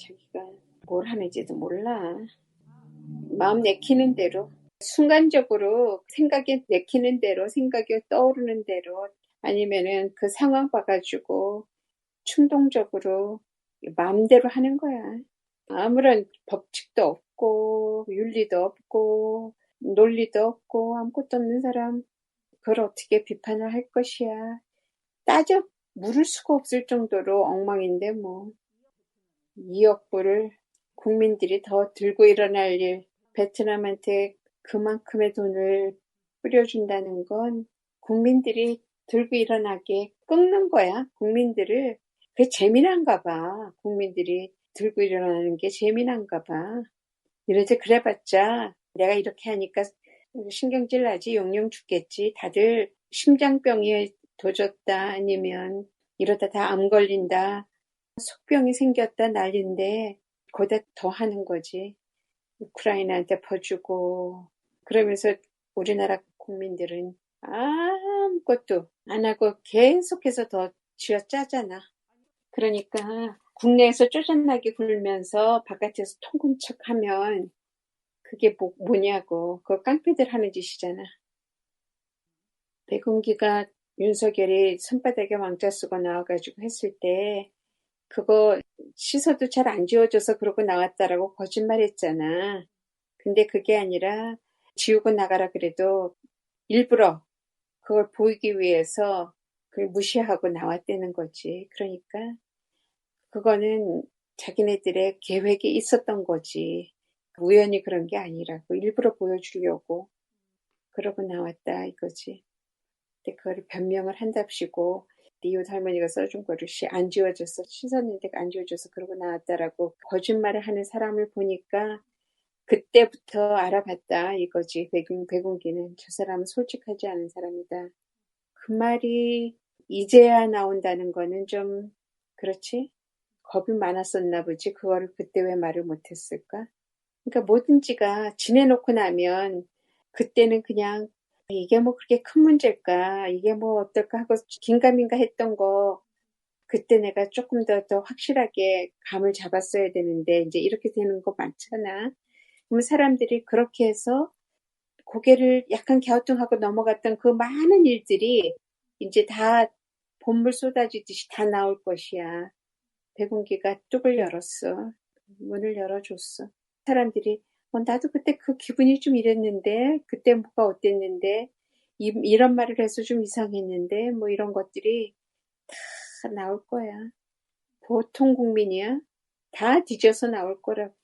자기가 뭘 하는지도 몰라. 마음 내키는 대로 순간적으로 생각이 내키는 대로 생각이 떠오르는 대로 아니면은 그 상황 봐가지고 충동적으로 마음대로 하는 거야. 아무런 법칙도 없고 윤리도 없고 논리도 없고 아무것도 없는 사람 그걸 어떻게 비판을 할 것이야. 따져 물을 수가 없을 정도로 엉망인데 뭐 2억 불을 국민들이 더 들고 일어날 일 베트남한테 그만큼의 돈을 뿌려준다는 건 국민들이 들고 일어나게 꺾는 거야. 국민들을 그게 재미난가 봐. 국민들이 들고 일어나는 게 재미난가 봐. 이러지 그래봤자 내가 이렇게 하니까 신경질 나지 용용 죽겠지. 다들 심장병이 도졌다 아니면 이러다 다 암 걸린다. 속병이 생겼다 난리인데 거기다 더 하는 거지. 우크라이나한테 퍼주고 그러면서 우리나라 국민들은 아무것도 안 하고 계속해서 더 쥐어짜잖아. 그러니까 국내에서 쪼잔하게 굴면서 바깥에서 통군 척하면 그게 뭐, 뭐냐고 그거 깡패들 하는 짓이잖아. 배공기가 윤석열이 손바닥에 왕자 쓰고 나와가지고 했을 때 그거 씻어도 잘 안 지워져서 그러고 나왔다라고 거짓말 했잖아. 근데 그게 아니라 지우고 나가라 그래도 일부러 그걸 보이기 위해서 그걸 무시하고 나왔다는 거지. 그러니까 그거는 자기네들의 계획이 있었던 거지. 우연히 그런 게 아니라고 일부러 보여주려고 그러고 나왔다 이거지. 근데 그거를 변명을 한답시고 이웃 할머니가 써준 거를 안 지워져서 씻었는데 안 지워져서 그러고 나왔다라고 거짓말을 하는 사람을 보니까 그때부터 알아봤다 이거지 백운, 백운기는 저 사람은 솔직하지 않은 사람이다. 그 말이 이제야 나온다는 거는 좀 그렇지? 겁이 많았었나 보지 그거를 그때 왜 말을 못했을까? 그러니까 뭐든지가 지내놓고 나면 그때는 그냥 이게 뭐 그렇게 큰 문제일까? 이게 뭐 어떨까 하고 긴가민가 했던 거 그때 내가 조금 더, 더 확실하게 감을 잡았어야 되는데 이제 이렇게 되는 거 많잖아. 그러면 사람들이 그렇게 해서 고개를 약간 갸우뚱하고 넘어갔던 그 많은 일들이 이제 다 본물 쏟아지듯이 다 나올 것이야. 백운기가 뚝을 열었어. 문을 열어줬어. 사람들이 어, 나도 그때 그 기분이 좀 이랬는데, 그때 뭐가 어땠는데, 이, 이런 말을 해서 좀 이상했는데, 뭐 이런 것들이 다 나올 거야. 보통 국민이야. 다 뒤져서 나올 거라고.